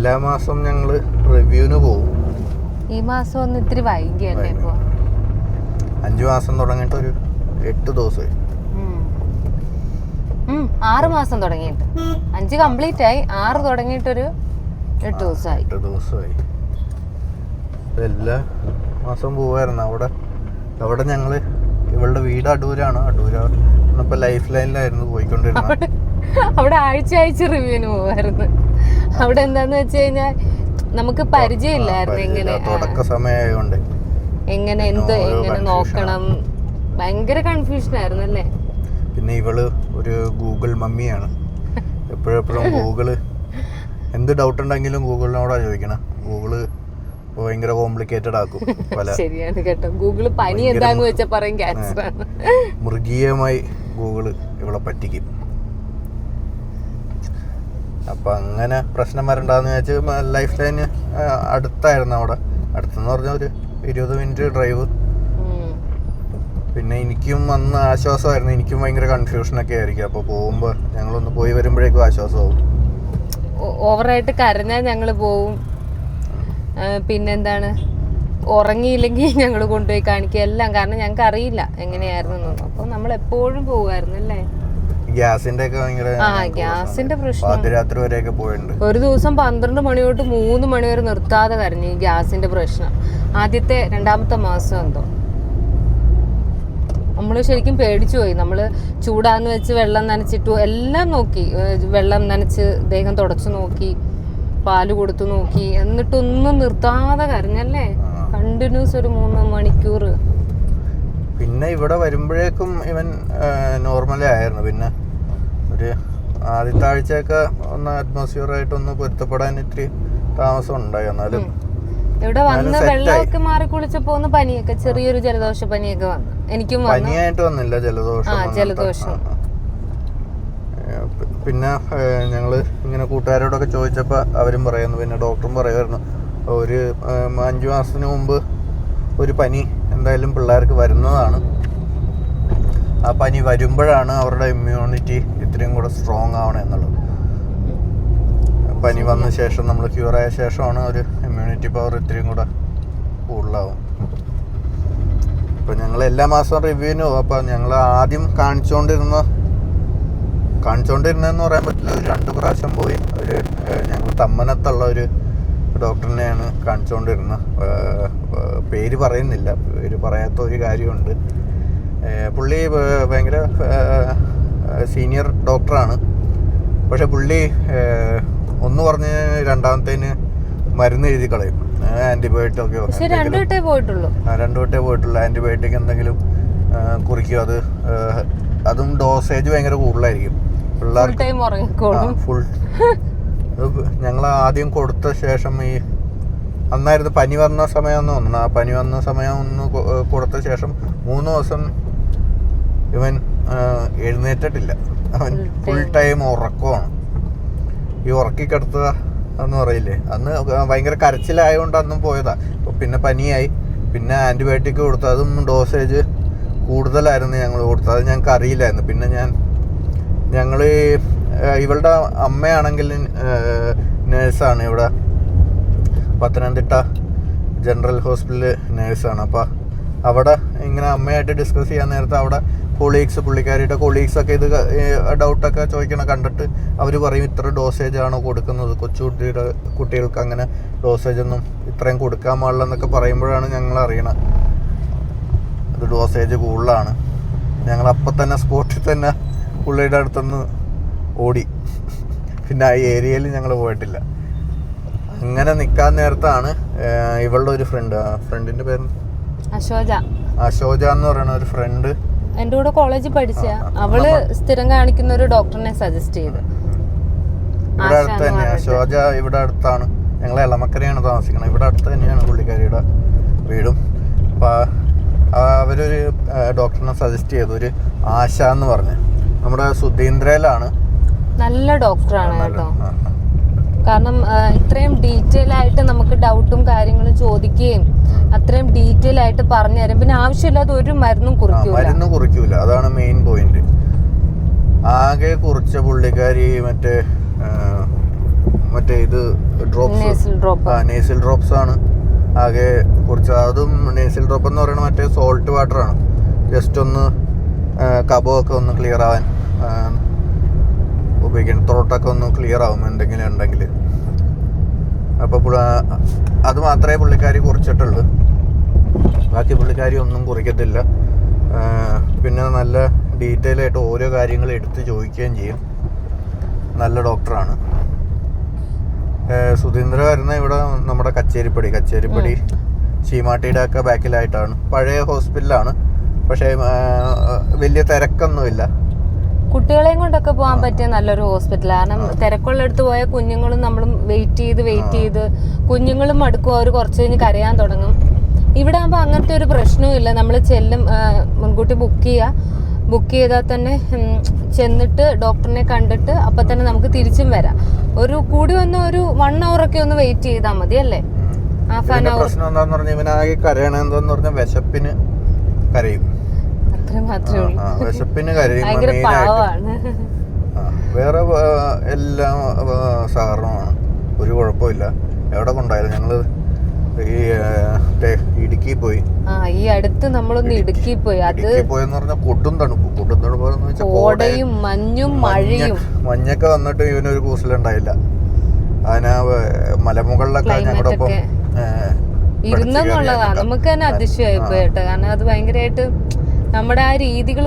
എല്ലാ മാസവും ഞങ്ങൾ റിവ്യൂവിന് പോകും ഈ മാസം ഒന്ന് ഇത്തിരി വൈകിയല്ലേ ഇപ്പോ? അഞ്ചു മാസം തുടങ്ങിയിട്ട് ഒരു എട്ട് ദിവസമായി. ആറ് മാസം തുടങ്ങിയിട്ട്. അഞ്ച് കംപ്ലീറ്റ് ആയി. ആറ് തുടങ്ങിയിട്ടൊരു എട്ട് ദിവസമായി. എട്ട് ദിവസമായി. എല്ലാ മാസവും പോവായിരുന്നു. അവിടെ അവിടെ ഞങ്ങൾ ഇവളുടെ വീട് അടൂരാണ്. അടൂര ഇപ്പൊ ലൈഫ് ലൈനിലായിരുന്നു പോയിക്കൊണ്ടിരുന്നത്. അവിടെ ആഴ്ച ആഴ്ച റിവ്യൂവിന് പോവായിരുന്നു. അവിടെ എന്താന്ന് വെച്ച് കഴിഞ്ഞാൽ നമുക്ക് പരിചയമില്ലായിരുന്നു എങ്ങനെ തുടക്ക സമയമായതുകൊണ്ട് എങ്ങനെ എന്ത് എങ്ങനെ നോക്കണം? ഭയങ്കര കൺഫ്യൂഷൻ ആയിരുന്നു അല്ലേ പിന്നെ ഇവൾ ഒരു ഗൂഗിൾ മമ്മിയാണ്. എപ്പോഴെപ്പോഴും ഗൂഗിൾ എന്ത് ഡൗട്ട് ഉണ്ടെങ്കിലും ഗൂഗിളിനോടാ ചോദിക്കണം. ഗൂഗിൾ ഭയങ്കര കോംപ്ലിക്കേറ്റഡ് ആക്കും ശരിയാണ് കേട്ടോ. ഗൂഗിൾ പനി എന്താന്ന് വെച്ചാൽ പറയും ക്യാൻസർ ആണ്. മൃഗീയമായി ഗൂഗിൾ ഇവളെ പറ്റിക്കും. അപ്പൊ അങ്ങനെ പ്രശ്നം വരണ്ടാന്ന് വെച്ചാൽ ലൈഫ് ലൈന് അടുത്തായിരുന്നു അവിടെ. അടുത്തെന്ന് പറഞ്ഞ ഒരു ഇരുപത് മിനിറ്റ് ഡ്രൈവ് പിന്നെ എനിക്കും അന്ന് ആശ്വാസമായിരുന്നു. എനിക്കും ഭയങ്കര കൺഫ്യൂഷനൊക്കെ ആയിരിക്കും. അപ്പോൾ പോകുമ്പോൾ ഞങ്ങളൊന്ന് പോയി വരുമ്പോഴേക്കും ആശ്വാസമാവും. ഓവറായിട്ട് കരഞ്ഞാൽ ഞങ്ങൾ പോവും. പിന്നെന്താണ്? ഉറങ്ങിയില്ലെങ്കിൽ ഞങ്ങൾ കൊണ്ടുപോയി കാണിക്കുക എല്ലാം. കാരണം ഞങ്ങൾക്ക് അറിയില്ല എങ്ങനെയായിരുന്നു അപ്പോൾ നമ്മൾ എപ്പോഴും പോകുമായിരുന്നു അല്ലേ ഗ്യാസിന്റെ ഒക്കെ ഭയങ്കര ആ ഗ്യാസിന്റെ പ്രശ്നം. രാത്രി വരെയൊക്കെ പോയിട്ടുണ്ട്. ഒരു ദിവസം പന്ത്രണ്ട് മണി തൊട്ട് മൂന്ന് മണി വരെ നിർത്താതെ കരഞ്ഞു ഈ ഗ്യാസിന്റെ പ്രശ്നം. ആദ്യത്തെ രണ്ടാമത്തെ മാസം എന്തോ. നമ്മൾ ശരിക്കും പേടിച്ചു പോയി. നമ്മൾ ചൂടാന്ന് വെച്ച് വെള്ളം നനച്ചിട്ടു എല്ലാം നോക്കി. വെള്ളം നനച്ച് ദേഹം തുടച്ചു നോക്കി പാൽ കൊടുത്തു നോക്കി. എന്നിട്ടൊന്നും നിർത്താതെ കരഞ്ഞല്ലേ. കണ്ടിന്യൂസ് ഒരു മൂന്ന് മണിക്കൂർ പിന്നെ ഇവിടെ വരുമ്പോഴേക്കും ഇവൻ നോർമലേ ആയിരുന്നു. പിന്നെ ഒരു ആദ്യത്തെ ആഴ്ചയൊക്കെ ഒന്ന് അറ്റ്മോസ്ഫിയർ ആയിട്ട് ഒന്ന് പൊരുത്തപ്പെടാൻ ഇത്തിരി താമസം ഉണ്ടായി എന്നാലും ഇവിടെ വന്ന് വെള്ളമൊക്കെ മാറി കുളിച്ചപ്പോ ഒന്ന് പനിയൊക്കെ ചെറിയൊരു ജലദോഷ പനിയൊക്കെ വന്നു. എനിക്കും പനിയായിട്ട് വന്നില്ല ജലദോഷം ജലദോഷം. പിന്നെ ഞങ്ങൾ ഞങ്ങൾ ഇങ്ങനെ കൂട്ടുകാരോടൊക്കെ ചോദിച്ചപ്പോൾ അവരും പറയുന്നു പിന്നെ ഡോക്ടറും പറയുമായിരുന്നു ഒരു അഞ്ച് മാസത്തിന് മുമ്പ് ഒരു പനി എന്തായാലും പിള്ളേർക്ക് വരുന്നതാണ്. ആ പനി വരുമ്പോഴാണ് അവരുടെ ഇമ്മ്യൂണിറ്റി ഇത്രയും കൂടെ സ്ട്രോങ് ആവണം എന്നുള്ളത്. പനി വന്ന ശേഷം നമ്മൾ ക്യൂർ ആയ ശേഷമാണ് ഒരു ഇമ്മ്യൂണിറ്റി പവർ ഇത്രയും കൂടെ കൂടുതലാവും. അപ്പം ഞങ്ങൾ എല്ലാ മാസവും റിവ്യൂവിന് പോകും അപ്പം ഞങ്ങൾ ആദ്യം കാണിച്ചുകൊണ്ടിരുന്ന കാണിച്ചുകൊണ്ടിരുന്നതെന്ന് പറയാൻ പറ്റില്ല. ഒരു രണ്ട് പ്രാവശ്യം പോയി. ഒരു ഞങ്ങൾ തമ്മനത്തുള്ള ഒരു ഡോക്ടറിനെയാണ് കാണിച്ചുകൊണ്ടിരുന്നത് പേര് പറയുന്നില്ല. പേര് പറയാത്ത ഒരു കാര്യമുണ്ട്. പുള്ളി ഭയങ്കര സീനിയർ ഡോക്ടറാണ്. പക്ഷെ പുള്ളി ഒന്ന് പറഞ്ഞ് രണ്ടാമത്തേന് മരുന്ന് എഴുതി കളയും. ആന്റിബയോട്ടിക് ഒക്കെ രണ്ടു വട്ടേ പോയിട്ടുള്ളൂ. ആന്റിബയോട്ടിക് എന്തെങ്കിലും കുറിക്കും അത് അതും ഡോസേജ് ഭയങ്കര കൂടുതലായിരിക്കും. പിള്ളേർക്ക് ഫുൾ ഞങ്ങൾ ആദ്യം കൊടുത്ത ശേഷം ഈ അന്നായിരുന്നു പനി വന്ന സമയം തോന്നുന്നു. ആ പനി വന്ന സമയം ഒന്ന് കൊടുത്ത ശേഷം മൂന്ന് ദിവസം ഇവൻ എഴുന്നേറ്റിട്ടില്ല. അവൻ ഫുൾ ടൈം ഉറക്കമാണ് ഈ ഉറക്കി കിടത്തുക എന്ന് പറയില്ലേ? അന്ന് ഭയങ്കര കരച്ചിലായതുകൊണ്ട് അന്നും പോയതാ. പിന്നെ പനിയായി. പിന്നെ ആന്റിബയോട്ടിക് കൊടുത്തു. അതും ഡോസേജ് കൂടുതലായിരുന്നു ഞങ്ങൾ കൊടുത്തത്. അത് ഞങ്ങൾക്ക് അറിയില്ലായിരുന്നു. പിന്നെ ഞാൻ ഞങ്ങൾ ഇവളുടെ അമ്മയാണെങ്കിൽ നേഴ്സാണ് ഇവിടെ. പത്തനംതിട്ട ജനറൽ ഹോസ്പിറ്റലിൽ നേഴ്സാണ് അപ്പോൾ അവിടെ ഇങ്ങനെ അമ്മയായിട്ട് ഡിസ്കസ് ചെയ്യാൻ നേരത്തെ അവിടെ കൊളീഗ്സ് പുള്ളിക്കാരിയുടെ കൊളീഗ്സ് ഒക്കെ ഇത് ഡൗട്ടൊക്കെ ചോദിക്കണ കണ്ടിട്ട് അവർ പറയും ഇത്ര ഡോസേജ് ആണോ കൊടുക്കുന്നത്? കൊച്ചുകുട്ടിയുടെ കുട്ടികൾക്ക് അങ്ങനെ ഡോസേജ് ഒന്നും ഇത്രയും കൊടുക്കാൻ പാടില്ല എന്നൊക്കെ പറയുമ്പോഴാണ് ഞങ്ങൾ അറിയണത് അത് ഡോസേജ് കൂടുതലാണ്. ഞങ്ങൾ അപ്പം തന്നെ സ്പോട്ടിൽ തന്നെ പുള്ളിയുടെ അടുത്തുനിന്ന് ഓടി. പിന്നെ ആ ഏരിയയിൽ ഞങ്ങൾ പോയിട്ടില്ല. അങ്ങനെ നിൽക്കാൻ നേരത്താണ് ഇവളുടെ ഒരു ഫ്രണ്ട് ആ ഫ്രണ്ടിന്റെ പേര്? അശോജ. അശോജ എന്ന് പറയുന്ന ഒരു ഫ്രണ്ട് എന്റെ കൂടെ കോളേജിൽ പഠിച്ച. അവൾ സ്ഥിരം കാണിക്കുന്ന ഒരു ഡോക്ടറിനെ സജസ്റ്റ് ചെയ്ത്. ഇവിടെ അടുത്ത് തന്നെയാണ് അശോജ ഇവിടെ അടുത്താണ്. ഞങ്ങൾ എളമക്കരയാണ് താമസിക്കുന്നത് ഇവിടെ അടുത്ത് തന്നെയാണ് പുള്ളിക്കാരിയുടെ വീടും. അപ്പം അവരൊരു ഡോക്ടറിനെ സജസ്റ്റ് ചെയ്തു. ഒരു ആശ എന്ന് പറഞ്ഞ്. നമ്മുടെ സുധീന്ദ്രയിലാണ്. നല്ല ഡോക്ടറാണ് കേട്ടോ. കാരണം ഇത്രയും ഡീറ്റെയിൽ ആയിട്ട് നമുക്ക് ഡൗട്ടും കാര്യങ്ങളും ചോദിക്കുകയും അത്രയും ഡീറ്റെയിൽ ആയിട്ട് പറഞ്ഞു തരും. പിന്നെ ആവശ്യമില്ലാതെ ഒരു മരുന്നും കുറിക്കൂല. മരുന്ന് കുറിക്കൂല. അതാണ് മെയിൻ പോയിന്റ് ആകെ കുറിച്ച പുള്ളിക്കാരി മറ്റേ മറ്റേ ഇത് ഡ്രോപ്സ് നേസൽ ഡ്രോപ്പ് ആ നേസിൽ ഡ്രോപ്സ് ആണ്. ആകെ കുറച്ച് അതും നേസിൽ ഡ്രോപ്പ് എന്ന് പറയുന്നത് മറ്റേ സോൾട്ട് വാട്ടർ ആണ്. ജസ്റ്റ് ഒന്ന് കബമൊക്കെ ഒന്ന് ക്ലിയർ ആവാൻ ഉപയോഗിക്കണം. ത്രോട്ടൊക്കെ ഒന്ന് ക്ലിയർ ആവും എന്തെങ്കിലും ഉണ്ടെങ്കിൽ അപ്പോൾ അത് മാത്രമേ പുള്ളിക്കാരി കുറിച്ചിട്ടുള്ളൂ. ബാക്കി പുള്ളിക്കാരി ഒന്നും കുറിക്കത്തില്ല. പിന്നെ നല്ല ഡീറ്റെയിൽ ആയിട്ട് ഓരോ കാര്യങ്ങൾ എടുത്ത് ചോദിക്കുകയും ചെയ്യും. നല്ല ഡോക്ടറാണ്. സുധീന്ദ്ര വരുന്ന ഇവിടെ നമ്മുടെ കച്ചേരിപ്പടി. കച്ചേരിപ്പടി ചീമാട്ടിയുടെ ഒക്കെ ബാക്കിലായിട്ടാണ് പഴയ ഹോസ്പിറ്റലാണ് പക്ഷേ വലിയ തിരക്കൊന്നുമില്ല. കുട്ടികളെയും കൊണ്ടൊക്കെ പോകാൻ പറ്റിയ നല്ലൊരു ഹോസ്പിറ്റൽ കാരണം തിരക്കുള്ളടുത്ത് പോയ കുഞ്ഞുങ്ങളും നമ്മളും വെയിറ്റ് ചെയ്ത് വെയിറ്റ് ചെയ്ത് കുഞ്ഞുങ്ങളും മടുക്കും. അവർ കുറച്ച് കഴിഞ്ഞ് കരയാൻ തുടങ്ങും. ഇവിടെ ആകുമ്പോൾ അങ്ങനത്തെ ഒരു പ്രശ്നവും ഇല്ല. നമ്മൾ ചെല്ലും മുൻകൂട്ടി ബുക്ക് ചെയ്യുക ബുക്ക് ചെയ്താൽ തന്നെ ചെന്നിട്ട് ഡോക്ടറിനെ കണ്ടിട്ട് അപ്പം തന്നെ നമുക്ക് തിരിച്ചും വരാം. ഒരു കൂടി വന്ന ഒരു വൺ അവർ ഒക്കെ ഒന്ന് വെയിറ്റ് ചെയ്താൽ മതി അല്ലേ? ആ ഫാൻ അവർ പ്രശ്നം എന്താന്ന് പറഞ്ഞാൽ ഇവനാകെ കരയണ എന്താന്ന് പറഞ്ഞാൽ വിശപ്പിന് കരയും. മാത്രമേ ഉള്ളൂ. വിശപ്പിന് ഭയങ്കര പാവമാണ് വേറെ എല്ലാ ആ, ഒരു കുഴപ്പമില്ല. എവിടെ കൊണ്ടായാലും ഞങ്ങൾ ഈ ഇടുക്കി പോയി. ആ ഈ അടുത്ത് നമ്മളൊന്ന് ഇടുക്കി. പോയി. അത് പോയെന്ന് പറഞ്ഞാൽ കൊടും തണുപ്പ്. കൊടും തണുപ്പ് കോടയും മഞ്ഞും മഴയും. മഞ്ഞൊക്കെ വന്നിട്ട് ഇവനൊരു കൂസലുണ്ടായില്ല. അതിനാ മലമുകളിലൊക്കെ ഞങ്ങളുടെ ഒപ്പം ഇരുന്നെന്നുള്ളതാണ് ഇരുന്നെന്നുള്ളതാ. നമുക്ക് തന്നെ. അതിശയമായി ആ. പോയി കേട്ടോ. കാരണം അത് ഭയങ്കരമായിട്ട് നമ്മുടെ ആ രീതികൾ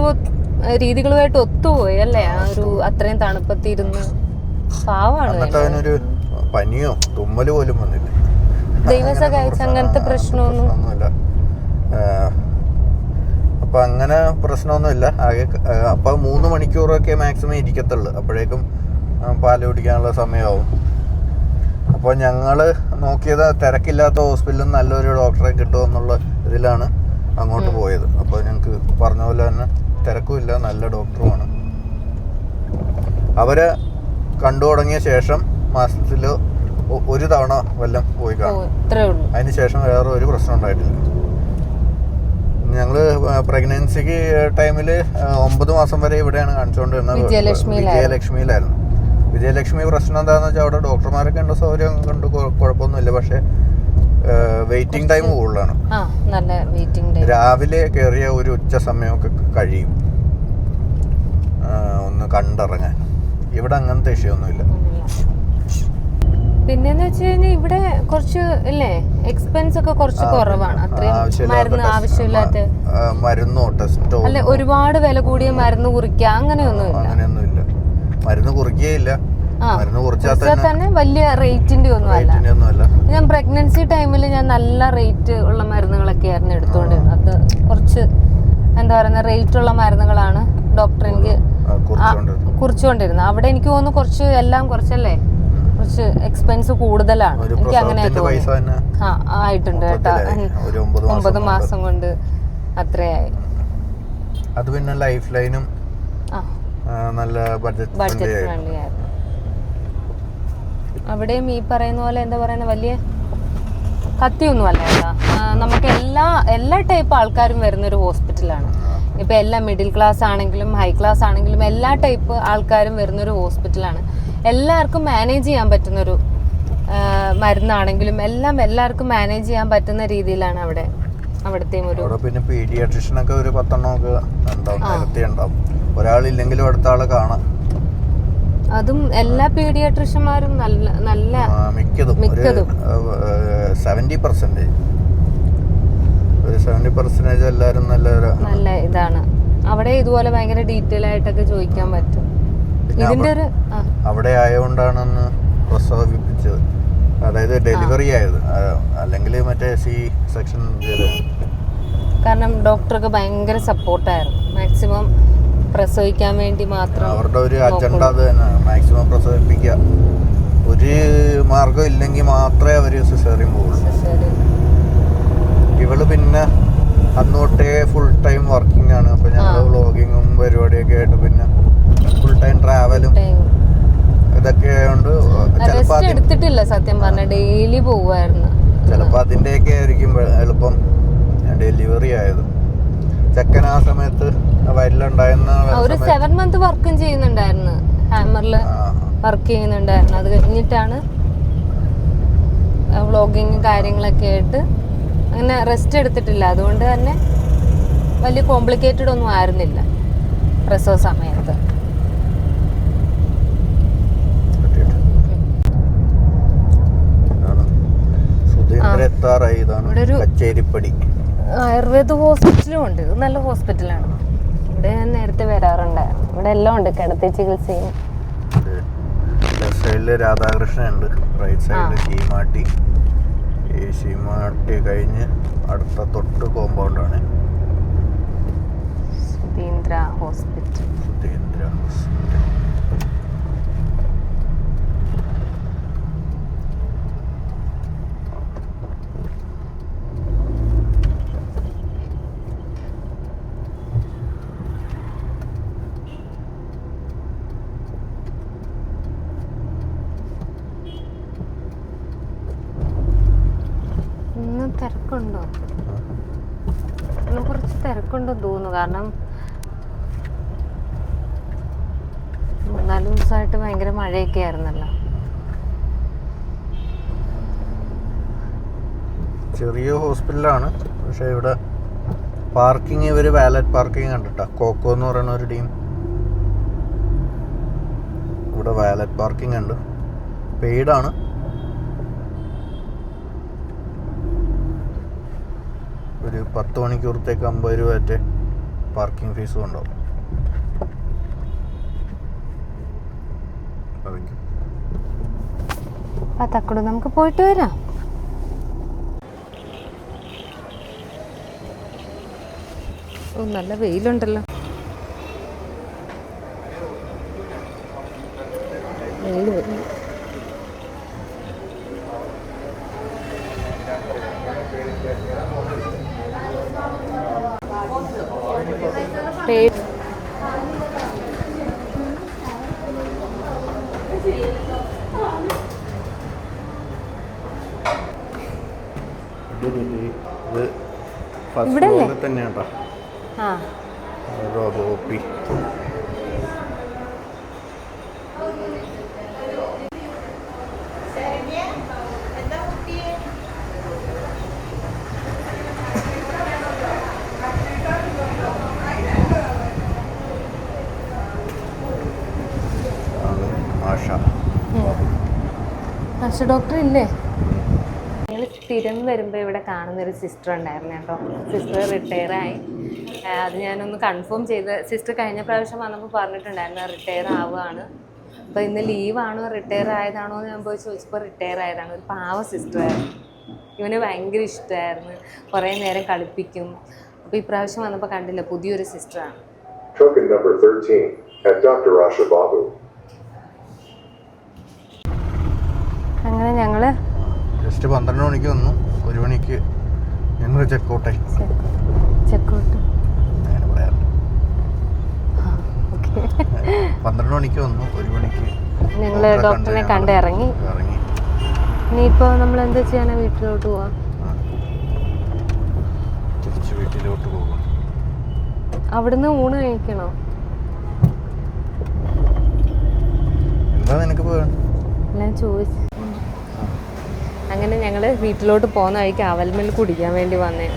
രീതികളുമായിട്ട് ഒത്തുപോയി അല്ലേ? ആ ഒരു അത്രയും തണുപ്പത്തിരുന്ന്. പാവാണ് പനിയോ തുമ്മൽ പോലും വന്നില്ല. ദൈവം അങ്ങനെ സഹായിച്ച് പ്രശ്നം- അങ്ങനത്തെ പ്രശ്നമൊന്നും അപ്പൊ അങ്ങനെ പ്രശ്നമൊന്നുമില്ല. ആകെ അപ്പൊ മൂന്ന് മണിക്കൂറൊക്കെ മാക്സിമം ഇരിക്കത്തുള്ളൂ. അപ്പോഴേക്കും പാൽ കുടിക്കാനുള്ള സമയമാവും. അപ്പോൾ ഞങ്ങൾ നോക്കിയത് തിരക്കില്ലാത്ത ഹോസ്പിറ്റലിൽ നല്ലൊരു ഡോക്ടറെ കിട്ടുമെന്നുള്ള ഇതിലാണ്. അങ്ങോട്ട് പോയത്. അപ്പോൾ ഞങ്ങൾക്ക് പറഞ്ഞ പോലെ തന്നെ തിരക്കുമില്ല. നല്ല ഡോക്ടറുമാണ്. അവരെ കണ്ടു തുടങ്ങിയ ശേഷം മാസത്തിൽ ഒരു തവണ വല്ലം പോയി കാണും. അതിന് ശേഷം വേറെ ഒരു പ്രശ്നം ഉണ്ടായിട്ടില്ല. ഞങ്ങൾ പ്രഗ്നൻസിക്ക് ടൈമിൽ ഒമ്പത് മാസം വരെ ഇവിടെയാണ് കാണിച്ചുകൊണ്ടിരുന്നത് വിജയലക്ഷ്മിയിലായിരുന്നു. വിജയലക്ഷ്മി പ്രശ്നം എന്താണെന്ന് വെച്ചാൽ അവിടെ ഡോക്ടർമാരൊക്കെ ഉണ്ട് സൗകര്യം കണ്ട് കുഴ- കുഴപ്പമൊന്നുമില്ല പക്ഷേ വെയിറ്റിംഗ് ടൈം കൂടുതലാണ്. നല്ല വെയിറ്റിംഗ് ടൈം രാവിലെ കയറിയ ഒരു ഉച്ച സമയമൊക്കെ കഴിയും. ഒന്ന് കണ്ടിറങ്ങാൻ. ഇവിടെ അങ്ങനത്തെ വിഷയമൊന്നുമില്ല പിന്നെന്ന് വെച്ച് കഴിഞ്ഞാൽ ഇവിടെ കുറച്ച് ഇല്ലേ എക്സ്പെൻസ് ഒക്കെ കുറച്ച് കുറവാണ്. അത്രയും ആവശ്യമില്ലാത്ത മരുന്ന് ആവശ്യമില്ലാത്ത മരുന്നോ ടെസ്റ്റോ അല്ലെ ഒരുപാട് വില കൂടിയ മരുന്ന് കുറിക്കുക അങ്ങനെയൊന്നുമില്ല. അങ്ങനെയൊന്നുമില്ല. മരുന്ന് കുറിക്കുകയില്ല തന്നെ വലിയ റേറ്റിന്റെ ഒന്നും അല്ല ഞാൻ പ്രഗ്നൻസി ടൈമിൽ ഞാൻ നല്ല റേറ്റ് ഉള്ള മരുന്നുകളൊക്കെ ആയിരുന്നു എടുത്തുകൊണ്ടിരുന്നത് അത് കുറച്ച് എന്താ പറയുന്ന റേറ്റ് ഉള്ള മരുന്നുകളാണ് ഡോക്ടർ എനിക്ക് കുറിച്ചുകൊണ്ടിരുന്നത്. അവിടെ എനിക്ക് തോന്നുന്നു കുറച്ച് എല്ലാം കുറച്ചല്ലേ? കുറച്ച് എക്സ്പെൻസ് കൂടുതലാണ്. എനിക്ക് അങ്ങനെ ആ ആയിട്ടുണ്ട് കേട്ടോ. ഒമ്പത് മാസം കൊണ്ട്. അത്രയായി. അത് പിന്നെ ലൈഫ് ലൈനും നല്ല ബഡ്ജറ്റ് ബഡ്ജറ്റ് ഫ്രണ്ട്ലി ആയിരുന്നു. അവിടെയും ഈ പറയുന്ന പോലെ എന്താ പറയുന്ന വലിയ കത്തിയൊന്നും അല്ല കേട്ടോ നമുക്ക് എല്ലാ എല്ലാ ടൈപ്പ് ആൾക്കാരും വരുന്ന ഒരു ഹോസ്പിറ്റലാണ് ഇപ്പൊ എല്ലാ മിഡിൽ ക്ലാസ് ആണെങ്കിലും ഹൈ ക്ലാസ് ആണെങ്കിലും എല്ലാ ടൈപ്പ് ആൾക്കാരും വരുന്ന ഒരു ഹോസ്പിറ്റലാണ് എല്ലാവർക്കും മാനേജ് ചെയ്യാൻ പറ്റുന്നൊരു ഒരു മരുന്നാണെങ്കിലും എല്ലാം എല്ലാവർക്കും മാനേജ് ചെയ്യാൻ പറ്റുന്ന രീതിയിലാണ് അവിടെ അവിടത്തെയും ഒരു പിന്നെ പീഡിയാട്രിഷ്യൻ ഒക്കെ ഒരു പത്തെണ്ണം ഒക്കെ ഉണ്ടാവും. ഒരാളില്ലെങ്കിലും അടുത്ത ആളെ കാണാം. അതും എല്ലാ പീഡിയാട്രിഷ്യന്മാരും നല്ല നല്ല മിക്കതും. മിക്കതും. സെവന്റി പെർസെന്റേജ് ഒരു സെവന്റി പെർസെന്റേജ് എല്ലാവരും നല്ല നല്ല ഇതാണ്. അവിടെ ഇതുപോലെ ഭയങ്കര ഡീറ്റെയിൽ ആയിട്ടൊക്കെ ചോദിക്കാൻ പറ്റും. ഇതിന്റെ ഒരു അവിടെ ആയതുകൊണ്ടാണെന്ന് പ്രസവിപ്പിച്ചത് അതായത് ഡെലിവറി ആയത്. അല്ലെങ്കിൽ മറ്റേ സി സെക്ഷൻ കാരണം ഡോക്ടർക്ക് ഭയങ്കര സപ്പോർട്ടായിരുന്നു മാക്സിമം പ്രസവിക്കാൻ വേണ്ടി മാത്രം അവരുടെ ഒരു അജണ്ട അത് തന്നെ. മാക്സിമം പ്രസവിപ്പിക്കുക. ഒരു മാർഗം ഇല്ലെങ്കിൽ മാത്രമേ അവർ സിസേറിയൻ പോകുള്ളൂ. ഇവൾ പിന്നെ അന്ന് തൊട്ടേ ഫുൾ ടൈം വർക്കിംഗ് ആണ്. അപ്പൊ ഞങ്ങൾ ആ. വ്ളോഗിങ്ങും പരിപാടിയൊക്കെ ആയിട്ട് പിന്നെ ഫുൾ ടൈം ട്രാവലും ഇതൊക്കെ ആയതുകൊണ്ട് എടുത്തിട്ടില്ല സത്യം പറഞ്ഞ. ഡെയിലി പോവായിരുന്നു. ചിലപ്പോ അതിന്റെയൊക്കെ ആയിരിക്കും വെ- എളുപ്പം ഡെലിവറി ആയത് ചെക്കൻ ആ സമയത്ത് ഒരു സെവൻ മന്ത് വർക്കും ചെയ്യുന്നുണ്ടായിരുന്നു. ഹാമറിൽ വർക്ക് ചെയ്യുന്നുണ്ടായിരുന്നു. അത് കഴിഞ്ഞിട്ടാണ് വ്ളോഗിങ് കാര്യങ്ങളൊക്കെ ആയിട്ട് അങ്ങനെ റെസ്റ്റ് എടുത്തിട്ടില്ല. അതുകൊണ്ട് തന്നെ വലിയ കോംപ്ലിക്കേറ്റഡ് ഒന്നും ആയിരുന്നില്ല. പ്രസവ സമയത്ത് കിട്ടിയിട്ട്. ഇതാണ് സുധീന്ദ്ര എത്താറായി ഇതാണ് ഇവിടെ ഒരു- കച്ചേരിപ്പടി. ആയുർവേദ ഹോസ്പിറ്റലും ഉണ്ട്. ഇത് നല്ല ഹോസ്പിറ്റലാണ്. ഇവിടെ ഞാൻ നേരത്തെ വരാറുണ്ട്. ഇവിടെ എല്ലാം ഉണ്ട്. കിടത്തി ചികിത്സയും. ലെഫ്റ്റ് സൈഡിൽ രാധാകൃഷ്ണൻ ഉണ്ട് റൈറ്റ് സൈഡിൽ ശീമാട്ടി ഈ ശീമാട്ടി കഴിഞ്ഞ് അടുത്ത തൊട്ട് കോമ്പൗണ്ടാണ് സുധീന്ദ്ര ഹോസ്പിറ്റൽ. സുധീന്ദ്ര ഹോസ്പിറ്റൽ ഇന്ന് തിരക്കുണ്ടോ ഇന്ന് കുറച്ച് തിരക്കുണ്ടെന്ന് തോന്നുന്നു കാരണം മൂന്നാൽ ദിവസമായിട്ട് ഭയങ്കര മഴയൊക്കെ ആയിരുന്നല്ലോ. ചെറിയ ഹോസ്പിറ്റലാണ്. പക്ഷേ ഇവിടെ പാർക്കിംഗ് ഇവർ വാലറ്റ് പാർക്കിംഗ് കണ്ടിട്ടാ. കോക്കോ എന്ന് പറയുന്ന ഒരു ടീം. ഇവിടെ വാലറ്റ് പാർക്കിംഗ് ഉണ്ട്. പെയ്ഡാണ്. ഒരു പത്ത് മണിക്കൂറത്തേക്ക് അമ്പത് രൂപ പാർക്കിംഗ് ഫീസും ഉണ്ടാവും. തക്കടു നമുക്ക് പോയിട്ട് വരാം. ഓ നല്ല വെയിലുണ്ടല്ലോ. വെയിൽ വരുന്നു ഇത് ഫസ്റ്റ്? ഫ്ലോറിൽ തന്നെയാണ് കേട്ടോ ആശ ഡോക്ടർ ഇല്ലേ? സ്ഥിരം വരുമ്പോൾ ഇവിടെ കാണുന്നൊരു സിസ്റ്റർ ഉണ്ടായിരുന്നു കേട്ടോ. സിസ്റ്റർ റിട്ടയർ ആയി. അത് ഞാനൊന്ന് കൺഫേം ചെയ്ത് സിസ്റ്റർ കഴിഞ്ഞ പ്രാവശ്യം വന്നപ്പോൾ പറഞ്ഞിട്ടുണ്ടായിരുന്നു റിട്ടയർ ആവുകയാണ്. അപ്പോൾ ഇന്ന് ലീവാണോ റിട്ടയർ ആയതാണോ എന്ന് ഞാൻ പോയി ചോദിച്ചപ്പോൾ റിട്ടയർ ആയതാണ്. ഒരു പാവ സിസ്റ്റർ ആയിരുന്നു. ഇവന് ഭയങ്കര ഇഷ്ടമായിരുന്നു. കുറേ നേരം കളിപ്പിക്കും. അപ്പോൾ ഇപ്രാവശ്യം വന്നപ്പോൾ കണ്ടില്ല പുതിയൊരു സിസ്റ്ററാണ് Token number 13 at Dr. Asha Babu. അങ്ങനെ ഞങ്ങൾ ജസ്റ്റ് പന്ത്രണ്ട് മണിക്ക് വന്നു. ഒരു മണിക്ക് ഞങ്ങൾ ചെക്കൗട്ടായി പന്ത്രണ്ട് മണിക്ക് വന്നു. ഒരു മണിക്ക് ഞങ്ങൾ ഡോക്ടറിനെ കണ്ട് ഇറങ്ങി ഇറങ്ങി. ഇനിയിപ്പോൾ നമ്മൾ എന്താ ചെയ്യാനാ വീട്ടിലോട്ട് പോവാ. തിരിച്ച് വീട്ടിലോട്ട് പോകും അവിടുന്ന് ഊണ് കഴിക്കണോ? എന്താ നിനക്ക് പോകാൻ ഞാൻ ചോദിച്ചു അങ്ങനെ ഞങ്ങൾ വീട്ടിലോട്ട് പോകുന്ന വഴിക്ക് അവൽമിൽ കുടിക്കാൻ വേണ്ടി വന്നേ.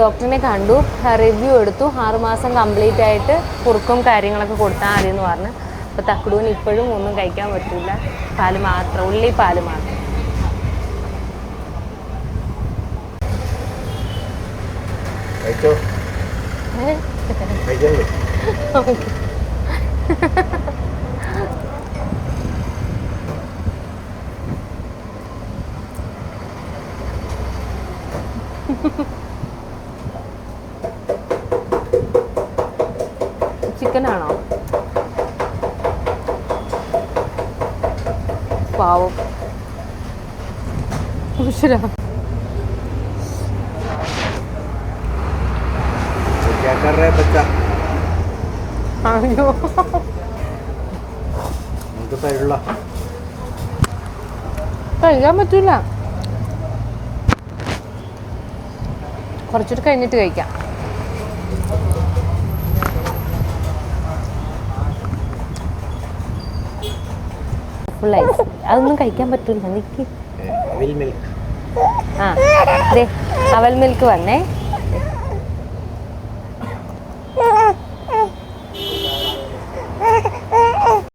ഡോക്ടറിനെ കണ്ടു റിവ്യൂ എടുത്തു ആറുമാസം കംപ്ലീറ്റ് ആയിട്ട് കുറുക്കും കാര്യങ്ങളൊക്കെ കൊടുത്താൽ മതി എന്ന് പറഞ്ഞു. അപ്പോൾ തക്കുടൂന് ഇപ്പോഴും ഒന്നും കഴിക്കാൻ പറ്റില്ല പാൽ മാത്രം ഉള്ളി പാൽ മാത്രം. കഴിച്ചോ? ഏ? ചിക്കനാണോ പാവം. കഴിക്കാൻ പറ്റൂല. കുറച്ചുകൂടി കഴിഞ്ഞിട്ട് കഴിക്കാം. ഫുൾ ഐസ് അതൊന്നും കഴിക്കാൻ പറ്റില്ല നിക്ക്. മിൽക്ക് ആ അവൽ മിൽക്ക് വന്നേ.